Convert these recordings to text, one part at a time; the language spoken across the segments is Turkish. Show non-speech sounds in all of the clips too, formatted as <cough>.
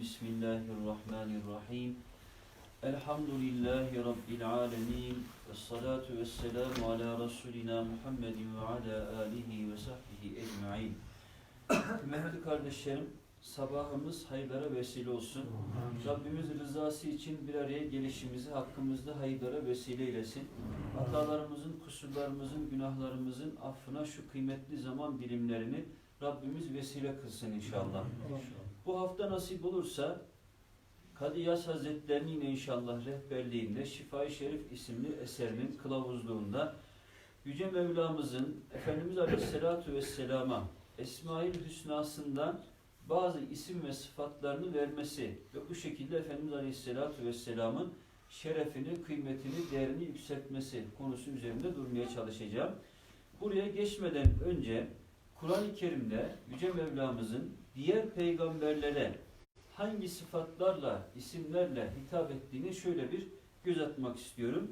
Bismillahirrahmanirrahim. Elhamdülillahi Rabbil alemin. Esselatu vesselamu ala Resulina Muhammedin ve ala alihi ve sahbihi ecma'in. Kıymetli kardeşlerim, sabahımız hayırlara vesile olsun. Rabbimiz rızası için bir araya gelişimizi hakkımızda hayırlara vesile eylesin. Hatalarımızın, kusurlarımızın, günahlarımızın affına şu kıymetli zaman dilimlerini Rabbimiz vesile kılsın inşallah. Bu hafta nasip olursa Kadıyas Hazretleri'nin yine inşallah rehberliğinde Şifai Şerif isimli eserinin kılavuzluğunda Yüce Mevlamızın Efendimiz Aleyhisselatü Vesselam'a Esmail Hüsna'sından bazı isim ve sıfatlarını vermesi ve bu şekilde Efendimiz Aleyhisselatü Vesselam'ın şerefini, kıymetini, değerini yükseltmesi konusu üzerinde durmaya çalışacağım. Buraya geçmeden önce Kur'an-ı Kerim'de Yüce Mevlamızın diğer peygamberlere hangi sıfatlarla, isimlerle hitap ettiğini şöyle bir göz atmak istiyorum.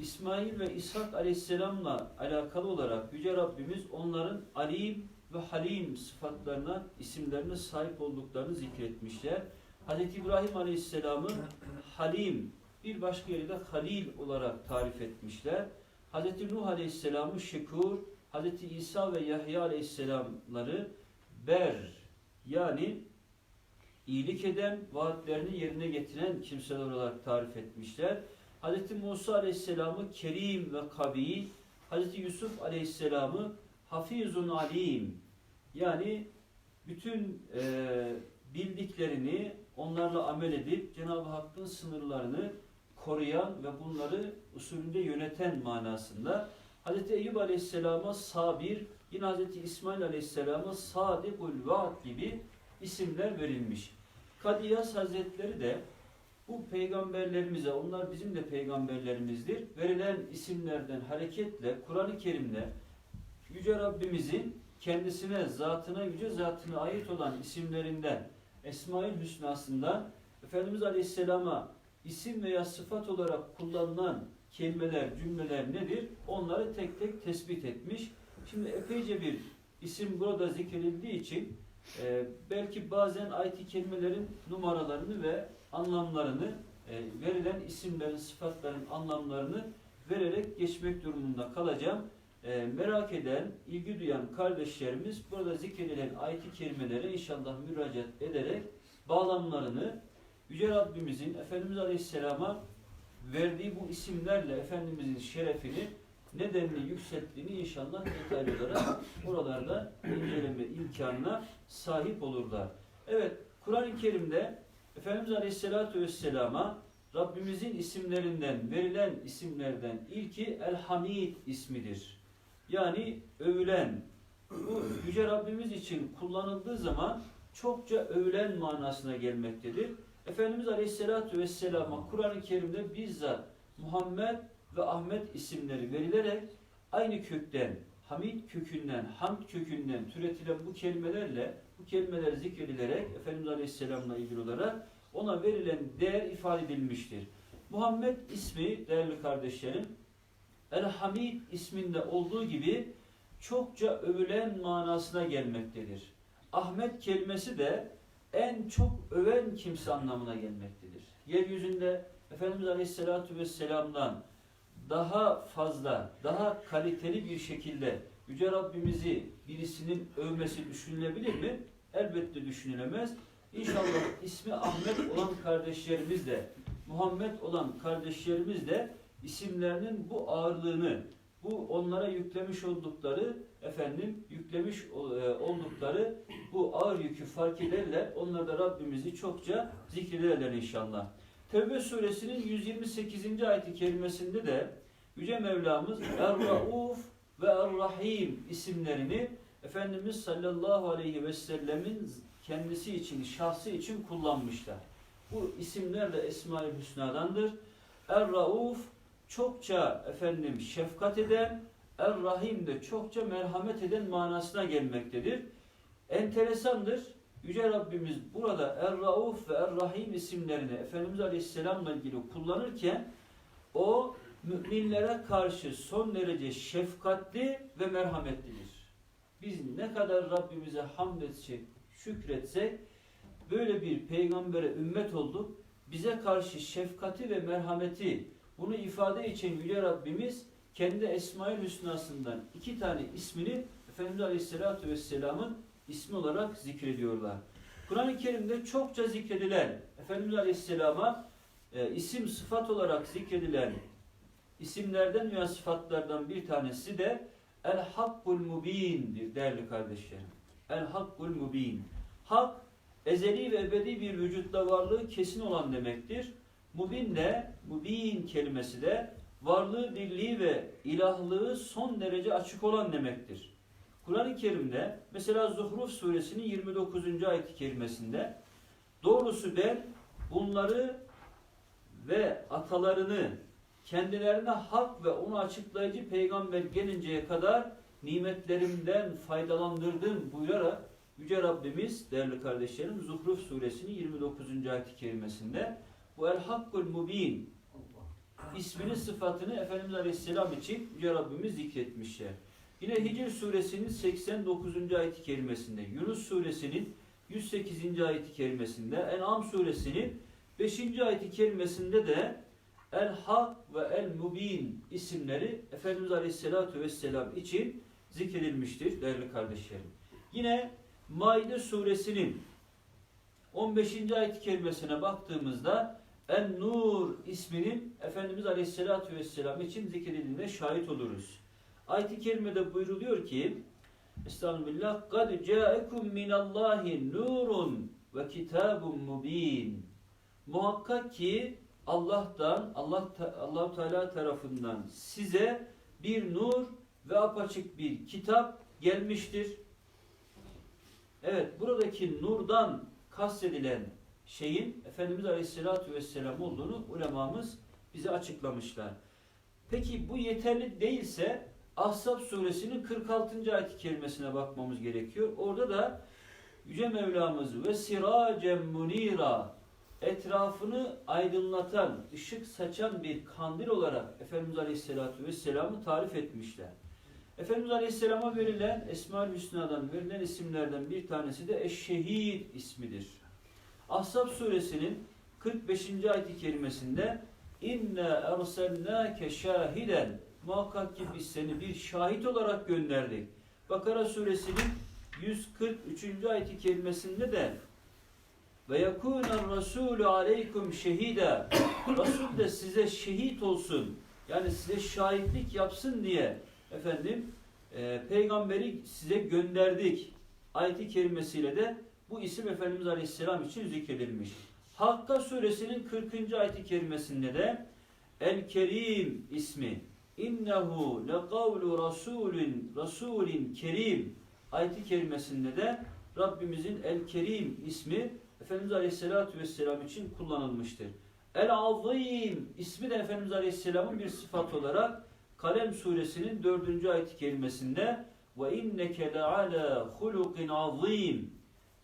İsmail ve İshak Aleyhisselam'la alakalı olarak Yüce Rabbimiz onların Alim ve Halim sıfatlarına, isimlerine sahip olduklarını zikretmişler. Hz. İbrahim Aleyhisselam'ı Halim, bir başka yerde Halil olarak tarif etmişler. Hz. Nuh Aleyhisselam'ı Şekur, Hz. İsa ve Yahya Aleyhisselamları Ber, yani iyilik eden, vaatlerini yerine getiren kimseler olarak tarif etmişler. Hz. Musa Aleyhisselam'ı Kerim ve Kabil, Hz. Yusuf Aleyhisselam'ı Hafizun Alim, yani bütün e, bildiklerini onlarla amel edip Cenab-ı Hakk'ın sınırlarını koruyan ve bunları usulünde yöneten manasında. Hz. Eyüp Aleyhisselam'a sabir, yine Hz. İsmail Aleyhisselam'a sadikul vaat gibi isimler verilmiş. Kadiyas Hazretleri de bu peygamberlerimize, onlar bizim de peygamberlerimizdir. Verilen isimlerden hareketle Kur'an-ı Kerim'de Yüce Rabbimizin kendisine, zatına, yüce zatına ait olan isimlerinden, Esma-i Hüsna'sından Efendimiz Aleyhisselam'a isim veya sıfat olarak kullanılan kelimeler, cümleler nedir? Onları tek tek tespit etmiş. Şimdi epeyce bir isim burada zikredildiği için e, belki bazen ayet kelimelerin numaralarını ve anlamlarını e, verilen isimlerin, sıfatların anlamlarını vererek geçmek durumunda kalacağım. E, merak eden, ilgi duyan kardeşlerimiz burada zikredilen ayet-i inşallah müracaat ederek bağlamlarını Yüce Rabbimizin Efendimiz Aleyhisselam'a verdiği bu isimlerle Efendimizin şerefini nedenini yükselttiğini inşallah detaylı olarak buralarda inceleme imkanına sahip olurlar. Evet, Kur'an-ı Kerim'de Efendimiz Aleyhisselatü Vesselam'a Rabbimizin isimlerinden, verilen isimlerden ilki El-Hamid ismidir. Yani övülen. Bu Yüce Rabbimiz için kullanıldığı zaman çokça övülen manasına gelmektedir. Efendimiz Aleyhisselatü Vesselam'a Kur'an-ı Kerim'de bizzat Muhammed ve Ahmet isimleri verilerek aynı kökten, Hamid kökünden, Hamd kökünden türetilen bu kelimelerle, bu kelimeler zikredilerek Efendimiz Aleyhisselam'la ilgili olarak ona verilen değer ifade edilmiştir. Muhammed ismi değerli kardeşlerim, El-Hamid isminde olduğu gibi çokça övülen manasına gelmektedir. Ahmet kelimesi de en çok öven kimse anlamına gelmektedir. Yeryüzünde Efendimiz Aleyhisselatü Vesselam'dan daha fazla, daha kaliteli bir şekilde Yüce Rabbimizi birisinin övmesi düşünülebilir mi? Elbette düşünülemez. İnşallah ismi Ahmet olan kardeşlerimiz de, Muhammed olan kardeşlerimiz de isimlerinin bu ağırlığını, bu onlara yüklemiş oldukları efendim yüklemiş e, oldukları bu ağır yükü fark ederler. Onlar da Rabbimizi çokça zikrederler inşallah. Tevbe suresinin 128. ayeti kerimesinde de Yüce Mevlamız Er-Rauf ve Er-Rahim isimlerini Efendimiz sallallahu aleyhi ve sellemin kendisi için, şahsı için kullanmışlar. Bu isimler de Esma-i Hüsna'dandır. Er-Rauf çokça efendim şefkat eden, Er-Rahim de çokça merhamet eden manasına gelmektedir. Enteresandır. Yüce Rabbimiz burada Er-Rauf ve Er-Rahim isimlerini Efendimiz Aleyhisselam'la ilgili kullanırken o müminlere karşı son derece şefkatli ve merhametlidir. Biz ne kadar Rabbimize hamd etsek, şükretsek böyle bir peygambere ümmet olduk. Bize karşı şefkati ve merhameti bunu ifade için Yüce Rabbimiz kendi Esma-ül Hüsna'sından iki tane ismini Efendimiz Aleyhisselatü Vesselam'ın ismi olarak zikrediyorlar. Kur'an-ı Kerim'de çokça zikredilen Efendimiz Aleyhisselam'a e, isim sıfat olarak zikredilen isimlerden veya sıfatlardan bir tanesi de El Hakkul Mubin'dir değerli kardeşlerim. El Hakkul Mubin. Hak ezeli ve ebedi bir vücutta varlığı kesin olan demektir. Mubin de, mubin kelimesi de varlığı, birliği ve ilahlığı son derece açık olan demektir. Kur'an-ı Kerim'de mesela Zuhruf suresinin 29. ayet-i kerimesinde doğrusu ben bunları ve atalarını kendilerine hak ve onu açıklayıcı peygamber gelinceye kadar nimetlerimden faydalandırdım buyurarak Yüce Rabbimiz değerli kardeşlerim Zuhruf suresinin 29. ayet-i kerimesinde bu El Hakkul Mubin ismini sıfatını Efendimiz Aleyhisselam için Yüce Rabbimiz zikretmişler. Yine Hicr suresinin 89. ayet-i kerimesinde, Yunus suresinin 108. ayet-i kerimesinde, En'am suresinin 5. ayet-i kerimesinde de El Hak ve El Mubin isimleri Efendimiz Aleyhisselatü Vesselam için zikredilmiştir değerli kardeşlerim. Yine Maide suresinin 15. ayet-i kerimesine baktığımızda En Nur isminin Efendimiz Aleyhisselatü Vesselam için zikredildiğine şahit oluruz. Ayet-i kerimede buyruluyor ki Estağfirullah قَدْ جَاءَكُمْ مِنَ اللّٰهِ نُورٌ وَكِتَابٌ مُب۪ينٌ Muhakkak ki Allah'tan, Allah Allah Teala tarafından size bir nur ve apaçık bir kitap gelmiştir. Evet, buradaki nurdan kastedilen şeyin Efendimiz Aleyhisselatü Vesselam olduğunu ulemamız bize açıklamışlar. Peki bu yeterli değilse Ahzab suresinin 46. ayet-i kerimesine bakmamız gerekiyor. Orada da Yüce Mevlamız ve siracen munira etrafını aydınlatan, ışık saçan bir kandil olarak Efendimiz Aleyhisselatü Vesselam'ı tarif etmişler. Efendimiz Aleyhisselam'a verilen Esma-ül Hüsna'dan verilen isimlerden bir tanesi de Eşşehid ismidir. Ahzab suresinin 45. ayet-i kerimesinde İnne erselnâke şahiden Muhakkak ki biz seni bir şahit olarak gönderdik. Bakara suresinin 143. ayet-i kerimesinde de ve yekûnen rasûlü aleykum şehida Resul de size şehit olsun. Yani size şahitlik yapsın diye efendim e, peygamberi size gönderdik. Ayet-i kerimesiyle de bu isim Efendimiz Aleyhisselam için zikredilmiş. Hakka suresinin 40. ayet-i kerimesinde de El Kerim ismi İnnehu lekavlu rasulin rasulin kerim. Ayeti kerimesinde de Rabbimizin El Kerim ismi Efendimiz Aleyhisselatü Vesselam için kullanılmıştır. El Azim ismi de Efendimiz Aleyhisselam'ın bir sıfat olarak Kalem suresinin dördüncü ayet-i kerimesinde ve inneke le ala hulukin azim.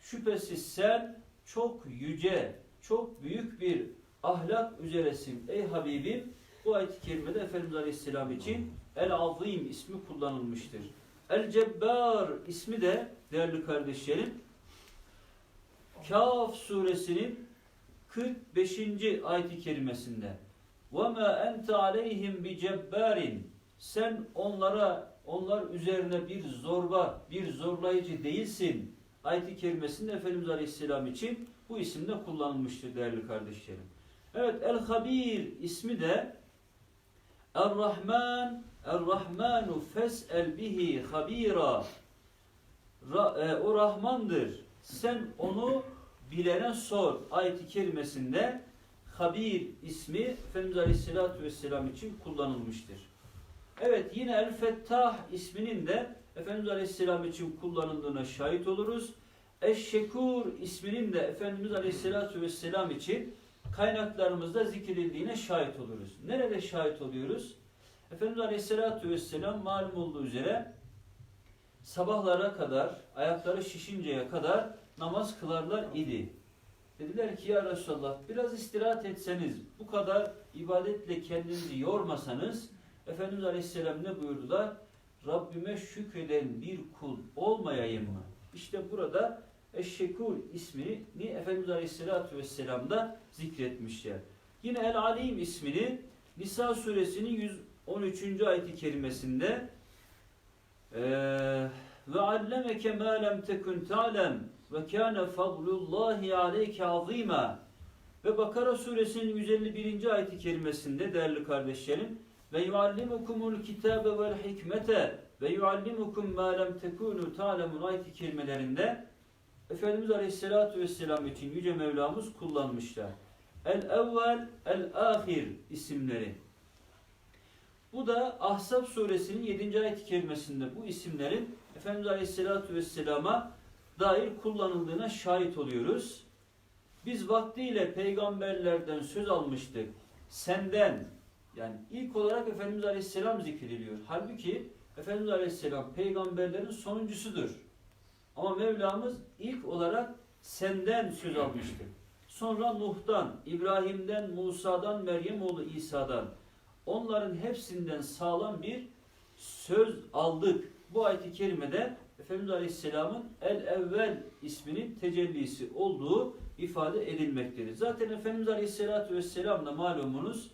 Şüphesiz sen çok yüce, çok büyük bir ahlak üzeresin ey Habibim bu ayet-i kerimede Efendimiz Aleyhisselam için El Azim ismi kullanılmıştır. El Cebbar ismi de değerli kardeşlerim Kaf suresinin 45. ayet-i kerimesinde وَمَا اَنْتَ عَلَيْهِمْ بِجَبَّارٍ Sen onlara, onlar üzerine bir zorba, bir zorlayıcı değilsin. Ayet-i kerimesinde Efendimiz Aleyhisselam için bu isimde kullanılmıştır değerli kardeşlerim. Evet El-Habir ismi de Er-Rahman Er-Rahmanu fes'el bihi habira Ra, e, O Rahmandır. Sen onu bilene sor. Ayet-i kerimesinde Habir ismi Efendimiz Aleyhisselatü Vesselam için kullanılmıştır. Evet yine El-Fettah isminin de Efendimiz Aleyhisselam için kullanıldığına şahit oluruz. Eşşekur isminin de Efendimiz Aleyhisselatü Vesselam için kaynaklarımızda zikredildiğine şahit oluruz. Nerede şahit oluyoruz? Efendimiz Aleyhisselatü Vesselam malum olduğu üzere sabahlara kadar, ayakları şişinceye kadar namaz kılarlar idi. Dediler ki ya Resulallah biraz istirahat etseniz, bu kadar ibadetle kendinizi yormasanız, Efendimiz Aleyhisselam ne buyurdular? Rabbime şükreden bir kul olmayayım mı? İşte burada Eşşekur ismini Efendimiz Aleyhisselatü Vesselam'da zikretmişler. Yine El Alim ismini Nisa suresinin 113. ayeti kerimesinde eee ve allemeke ma lem tekun ta'lem ve kana fadlullahi aleyke azima ve Bakara suresinin 151. ayeti kerimesinde değerli kardeşlerim ve yuallimukumul kitabe vel hikmete ve yuallimukum ma lem tekunu ta'lemun ayeti kelimelerinde Efendimiz Aleyhisselatü Vesselam için Yüce Mevlamız kullanmışlar. El-evvel, el-ahir isimleri. Bu da Ahzab suresinin 7. ayet-i bu isimlerin Efendimiz Aleyhisselatü Vesselam'a dair kullanıldığına şahit oluyoruz. Biz vaktiyle peygamberlerden söz almıştık. Senden yani ilk olarak Efendimiz Aleyhisselam zikrediliyor. Halbuki Efendimiz Aleyhisselam peygamberlerin sonuncusudur. Ama Mevlamız ilk olarak senden söz almıştır. Sonra Nuh'dan, İbrahim'den, Musa'dan, Meryem oğlu İsa'dan onların hepsinden sağlam bir söz aldık. Bu ayet-i kerimede Efendimiz Aleyhisselam'ın El-Evvel isminin tecellisi olduğu ifade edilmektedir. Zaten Efendimiz Aleyhisselatü Vesselam da malumunuz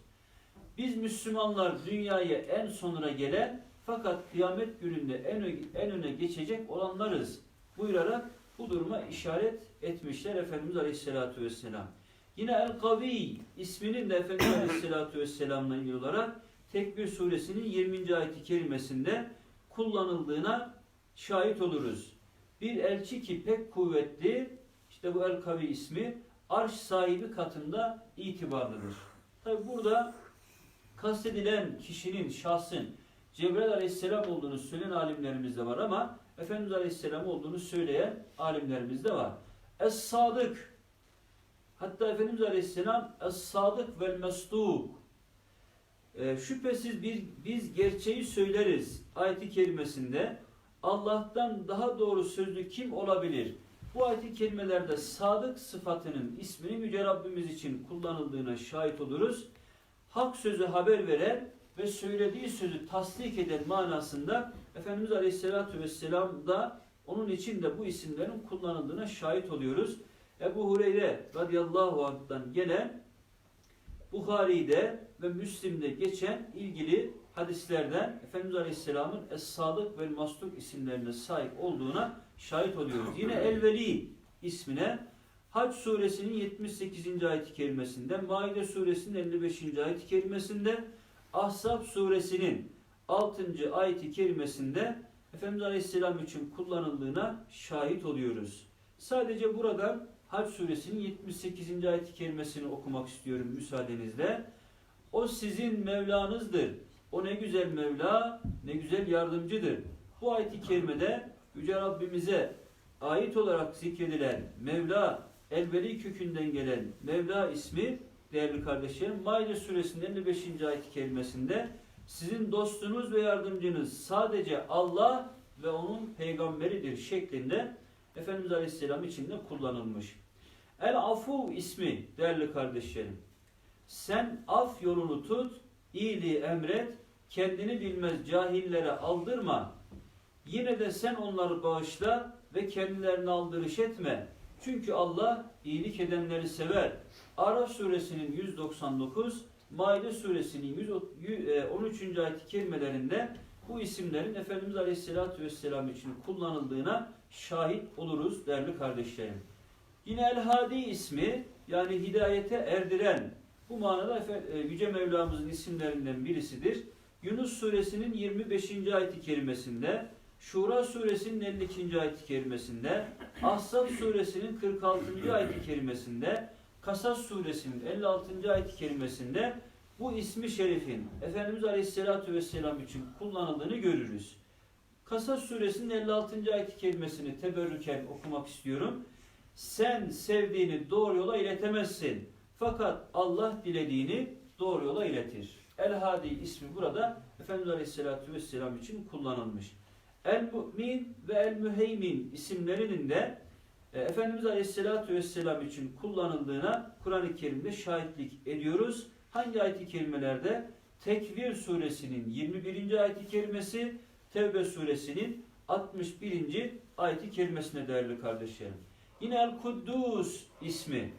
biz Müslümanlar dünyaya en sonra gelen fakat kıyamet gününde en, en öne geçecek olanlarız buyurarak bu duruma işaret etmişler Efendimiz Aleyhisselatü Vesselam. Yine El-Kavi isminin de Efendimiz <coughs> Aleyhisselatü Vesselam'la ilgili olarak Tekbir suresinin 20. ayeti kerimesinde kullanıldığına şahit oluruz. Bir elçi ki pek kuvvetli, işte bu El-Kavi ismi arş sahibi katında itibarlıdır. Tabi burada kastedilen kişinin, şahsın Cebrail Aleyhisselam olduğunu söyleyen alimlerimiz de var ama Efendimiz Aleyhisselam olduğunu söyleyen alimlerimiz de var. Es-Sadık hatta Efendimiz Aleyhisselam Es-Sadık vel Mesduk e, şüphesiz bir, biz gerçeği söyleriz ayeti kerimesinde Allah'tan daha doğru sözlü kim olabilir? Bu ayet-i kerimelerde sadık sıfatının ismini Yüce Rabbimiz için kullanıldığına şahit oluruz. Hak sözü haber veren ve söylediği sözü tasdik eden manasında Efendimiz Aleyhisselatü Vesselam da onun için de bu isimlerin kullanıldığına şahit oluyoruz. Ebu Hureyre radıyallahu anh'tan gelen Bukhari'de ve Müslim'de geçen ilgili hadislerden Efendimiz Aleyhisselam'ın Es-Sadık ve Mastuk isimlerine sahip olduğuna şahit oluyoruz. Yine El-Veli ismine Hac suresinin 78. ayet-i kerimesinde, Maide suresinin 55. ayet-i kerimesinde, Ahzab suresinin 6. ayet-i kerimesinde Efendimiz Aleyhisselam için kullanıldığına şahit oluyoruz. Sadece buradan Hac suresinin 78. ayet-i kerimesini okumak istiyorum müsaadenizle. O sizin Mevlanızdır. O ne güzel Mevla, ne güzel yardımcıdır. Bu ayet-i kerimede Yüce Rabbimize ait olarak zikredilen Mevla, Elveli kökünden gelen Mevla ismi değerli kardeşlerim Maide suresinin 55. ayet-i kerimesinde sizin dostunuz ve yardımcınız sadece Allah ve onun peygamberidir şeklinde Efendimiz Aleyhisselam için de kullanılmış. El Afu ismi değerli kardeşlerim. Sen af yolunu tut, iyiliği emret, kendini bilmez cahillere aldırma. Yine de sen onları bağışla ve kendilerini aldırış etme. Çünkü Allah iyilik edenleri sever. Araf suresinin 199, Maide suresinin 113. e, ayet-i kerimelerinde bu isimlerin Efendimiz Aleyhisselatü Vesselam için kullanıldığına şahit oluruz değerli kardeşlerim. Yine El-Hadi ismi yani hidayete erdiren bu manada e, Yüce Mevlamızın isimlerinden birisidir. Yunus suresinin 25. ayet-i kerimesinde, Şura suresinin 52. ayet-i kerimesinde, Ahzab suresinin 46. ayet-i kerimesinde, Kasas suresinin 56. ayet-i kerimesinde bu ismi şerifin Efendimiz Aleyhisselatü Vesselam için kullanıldığını görürüz. Kasas suresinin 56. ayet-i kerimesini teberrüken okumak istiyorum. Sen sevdiğini doğru yola iletemezsin. Fakat Allah dilediğini doğru yola iletir. El-Hadi ismi burada Efendimiz Aleyhisselatü Vesselam için kullanılmış. El-Mü'min ve El-Müheymin isimlerinin de e, Efendimiz Aleyhisselatü Vesselam için kullanıldığına Kur'an-ı Kerim'de şahitlik ediyoruz. Hangi ayet-i kerimelerde? Tekvir suresinin 21. ayet-i kerimesi, Tevbe suresinin 61. ayet-i kerimesine değerli kardeşlerim. Yine El Kuddus ismi.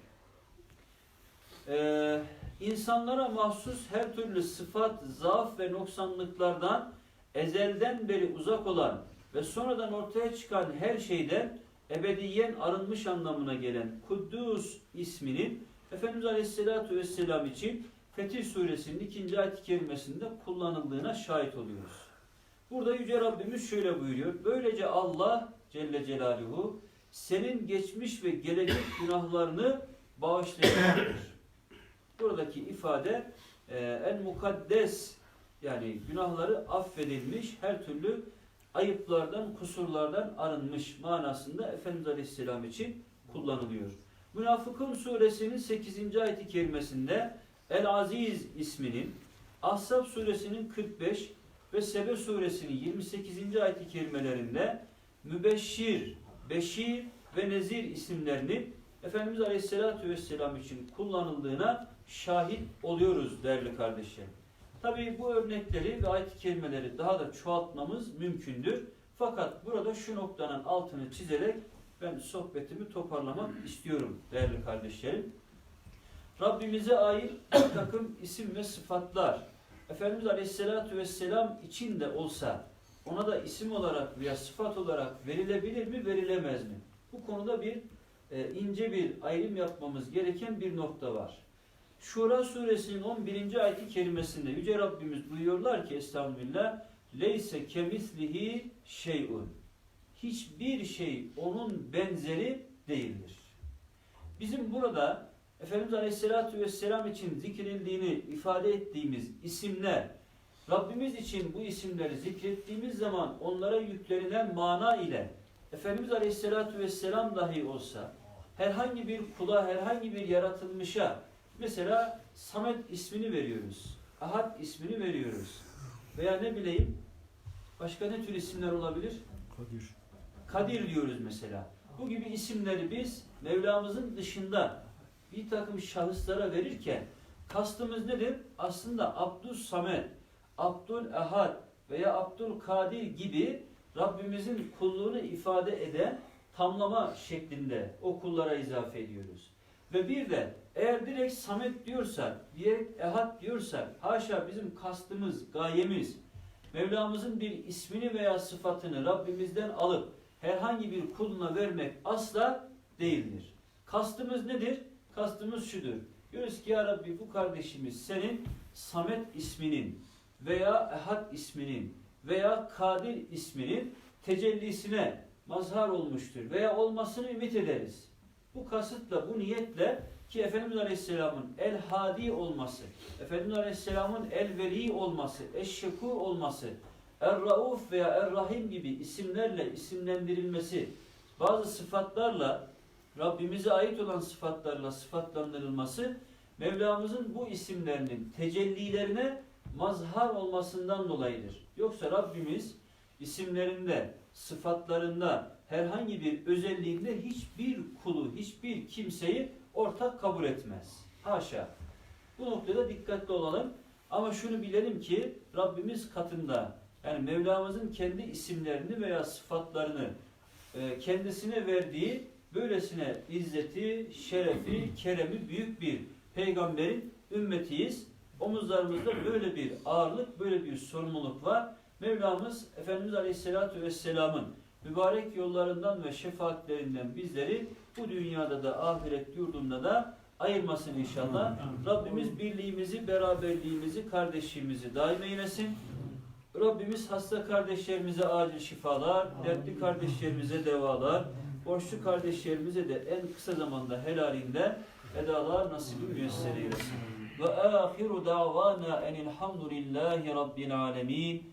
Ee, insanlara mahsus her türlü sıfat, zaaf ve noksanlıklardan ezelden beri uzak olan ve sonradan ortaya çıkan her şeyden ebediyen arınmış anlamına gelen Kuddus isminin Efendimiz Aleyhisselatü Vesselam için Fetih Suresinin ikinci ayet-i kerimesinde kullanıldığına şahit oluyoruz. Burada Yüce Rabbimiz şöyle buyuruyor. Böylece Allah Celle Celaluhu senin geçmiş ve gelecek <coughs> günahlarını bağışlayacaktır. Buradaki ifade en mukaddes yani günahları affedilmiş her türlü ayıplardan, kusurlardan arınmış manasında Efendimiz Aleyhisselam için kullanılıyor. Münafıkun suresinin 8. ayeti kerimesinde El Aziz isminin, Ahzab suresinin 45 ve Sebe suresinin 28. ayeti kerimelerinde Mübeşşir, Beşir ve Nezir isimlerinin Efendimiz Aleyhisselatü Vesselam için kullanıldığına şahit oluyoruz değerli kardeşlerim. Tabii bu örnekleri ve ayet-i kerimeleri daha da çoğaltmamız mümkündür. Fakat burada şu noktanın altını çizerek ben sohbetimi toparlamak istiyorum değerli kardeşlerim. Rabbimize ait bir <coughs> takım isim ve sıfatlar Efendimiz Aleyhisselatü Vesselam için de olsa ona da isim olarak veya sıfat olarak verilebilir mi verilemez mi? Bu konuda bir e, ince bir ayrım yapmamız gereken bir nokta var. Şura suresinin 11. ayeti kerimesinde Yüce Rabbimiz buyuruyorlar ki Estağfirullah Leyse kemislihi şeyun Hiçbir şey onun benzeri değildir. Bizim burada Efendimiz Aleyhisselatü Vesselam için zikredildiğini ifade ettiğimiz isimler Rabbimiz için bu isimleri zikrettiğimiz zaman onlara yüklenilen mana ile Efendimiz Aleyhisselatü Vesselam dahi olsa herhangi bir kula, herhangi bir yaratılmışa mesela Samet ismini veriyoruz. Ahad ismini veriyoruz. Veya ne bileyim başka ne tür isimler olabilir? Kadir. Kadir diyoruz mesela. Bu gibi isimleri biz Mevlamızın dışında bir takım şahıslara verirken kastımız nedir? Aslında Abdus Samet, Abdul Ahad veya Abdul Kadir gibi Rabbimizin kulluğunu ifade eden tamlama şeklinde o kullara izafe ediyoruz. Ve bir de eğer direkt Samet diyorsak, direkt Ehad diyorsak, haşa bizim kastımız, gayemiz, Mevlamızın bir ismini veya sıfatını Rabbimizden alıp herhangi bir kuluna vermek asla değildir. Kastımız nedir? Kastımız şudur. Diyoruz ki ya Rabbi bu kardeşimiz senin Samet isminin veya Ehad isminin veya Kadir isminin tecellisine mazhar olmuştur veya olmasını ümit ederiz. Bu kasıtla, bu niyetle ki Efendimiz Aleyhisselam'ın el hadi olması, Efendimiz Aleyhisselam'ın el veli olması, eşşekur olması, er-rauf veya er-rahim gibi isimlerle isimlendirilmesi, bazı sıfatlarla Rabbimize ait olan sıfatlarla sıfatlandırılması Mevlamızın bu isimlerinin tecellilerine mazhar olmasından dolayıdır. Yoksa Rabbimiz isimlerinde, sıfatlarında, herhangi bir özelliğinde hiçbir kulu, hiçbir kimseyi ortak kabul etmez. Haşa. Bu noktada dikkatli olalım. Ama şunu bilelim ki Rabbimiz katında yani Mevlamızın kendi isimlerini veya sıfatlarını e, kendisine verdiği böylesine izzeti, şerefi, keremi büyük bir peygamberin ümmetiyiz. Omuzlarımızda böyle bir ağırlık, böyle bir sorumluluk var. Mevlamız Efendimiz Aleyhisselatü Vesselam'ın mübarek yollarından ve şefaatlerinden bizleri bu dünyada da ahiret yurdunda da ayırmasın inşallah. Rabbimiz birliğimizi, beraberliğimizi, kardeşliğimizi daim eylesin. Rabbimiz hasta kardeşlerimize acil şifalar, dertli kardeşlerimize devalar, borçlu kardeşlerimize de en kısa zamanda helalinden edalar nasibi müyesser eylesin. Ve ahiru davana enilhamdülillahi rabbil alemin.